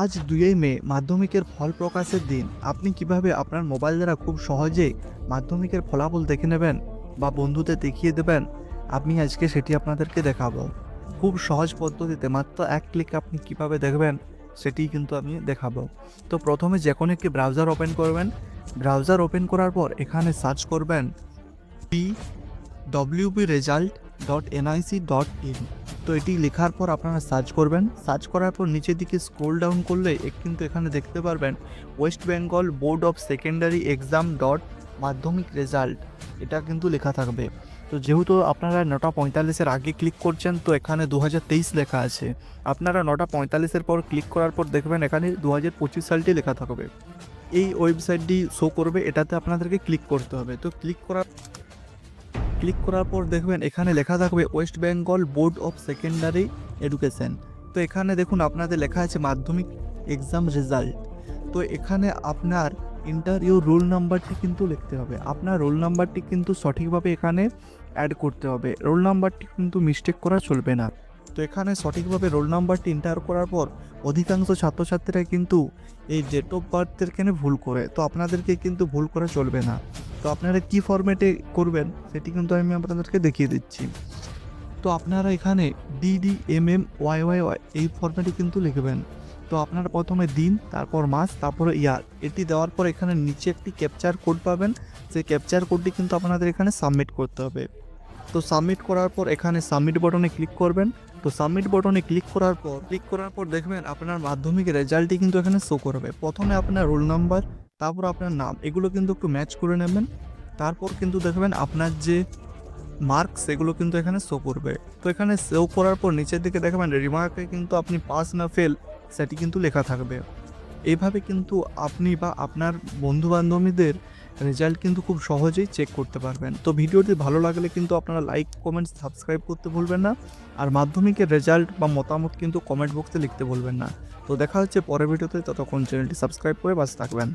আজ দুই মে, মাধ্যমিকের ফল প্রকাশের দিন। আপনি কীভাবে আপনার মোবাইল দ্বারা খুব সহজে মাধ্যমিকের ফলাফল দেখে নেবেন বা বন্ধুদের দেখিয়ে দেবেন, আমি আজকে সেটি আপনাদেরকে দেখাবো। খুব সহজ পদ্ধতিতে মাত্র এক ক্লিক আপনি কীভাবে দেখবেন সেটি কিন্তু আমি দেখাবো। তো প্রথমে যে কোনো একটি ব্রাউজার ওপেন করবেন। ব্রাউজার ওপেন করার পর এখানে সার্চ করবেন P WB result dot NIC dot in তো এটি লেখার পর আপনারা সার্চ করবেন। সার্চ করার পর নিচের দিকে স্ক্রোল ডাউন করলে কিন্তু এখানে দেখতে পারবেন West Bengal board of secondary exam dot Madhyamik result এটা কিন্তু লেখা থাকবে। তো যেহেতু আপনারা নটা পঁয়তাল্লিশের আগে ক্লিক করছেন, তো এখানে দু হাজার তেইশ লেখা আছে। আপনারা নটা পঁয়তাল্লিশের পর ক্লিক করার পর দেখবেন এখানে দু হাজার পঁচিশ সালটি লেখা থাকবে। এই ওয়েবসাইটটি শো করবে, এটাতে আপনাদেরকে ক্লিক করতে হবে। তো ক্লিক করার ক্লিক করার পর দেখবেন এখানে লেখা থাকবে West Bengal board of secondary education. তো এখানে দেখুন আপনাদের লেখা আছে মাধ্যমিক এক্সাম রেজাল্ট। তো এখানে আপনার ইন্টারভিউ রোল নাম্বারটি কিন্তু লিখতে হবে। আপনার রোল নাম্বারটি কিন্তু সঠিকভাবে এখানে অ্যাড করতে হবে। রোল নাম্বারটি কিন্তু মিস্টেক করা চলবে না। তো এখানে সঠিকভাবে রোল নাম্বারটি এন্টার করার পর অধিকাংশ ছাত্রছাত্রীরা কিন্তু এই ডেট অফ বার্থের কেন ভুল করে। তো আপনাদেরকে কিন্তু ভুল করা চলবে না। তো আপনারা কি ফরম্যাটে করবেন, সেটি কিন্তু আমি আপনাদেরকে দেখিয়ে দিচ্ছি। তো আপনারা এখানে DD M M Y Y Y এই ফরম্যাটে কিন্তু লিখবেন। তো আপনারা প্রথমে দিন, তারপর মাস, তারপরে ইয়ার এটি দেওয়ার পর এখানে নিচে একটি ক্যাপচার কোড পাবেন। সেই ক্যাপচার কোডটি কিন্তু আপনাদের এখানে সাবমিট করতে হবে। তো সাবমিট করার পর এখানে সাবমিট বটনে ক্লিক করবেন। তো সাবমিট বটনে ক্লিক করার পর ক্লিক করার পর দেখবেন আপনার মাধ্যমিক রেজাল্টটি কিন্তু এখানে শো করবে। প্রথমে আপনার রোল নাম্বার তারপর আপনার নাম, এগুলো কিন্তু একটু ম্যাচ করে নেবেন। তারপর কিন্তু দেখবেন আপনার যে মার্ক সেগুলো কিন্তু এখানে শো করবে। তো এখানে শো করার পর নিচের দিকে দেখবেন রিমার্কে কিন্তু আপনি পাস না ফেল সেটি কিন্তু লেখা থাকবে। এইভাবে কিন্তু আপনি বা আপনার বন্ধু বান্ধবীদের রেজাল্ট কিন্তু খুব সহজেই চেক করতে পারবেন। তো ভিডিওটি ভালো লাগলে কিন্তু আপনারা লাইক কমেন্ট সাবস্ক্রাইব করতে ভুলবেন না। আর মাধ্যমিকের রেজাল্ট বা মতামত কিন্তু কমেন্ট বক্সে লিখতে ভুলবেন না। তো দেখা হচ্ছে পরের ভিডিওতে, ততক্ষণ চ্যানেলটি সাবস্ক্রাইব করে বাস থাকবেন।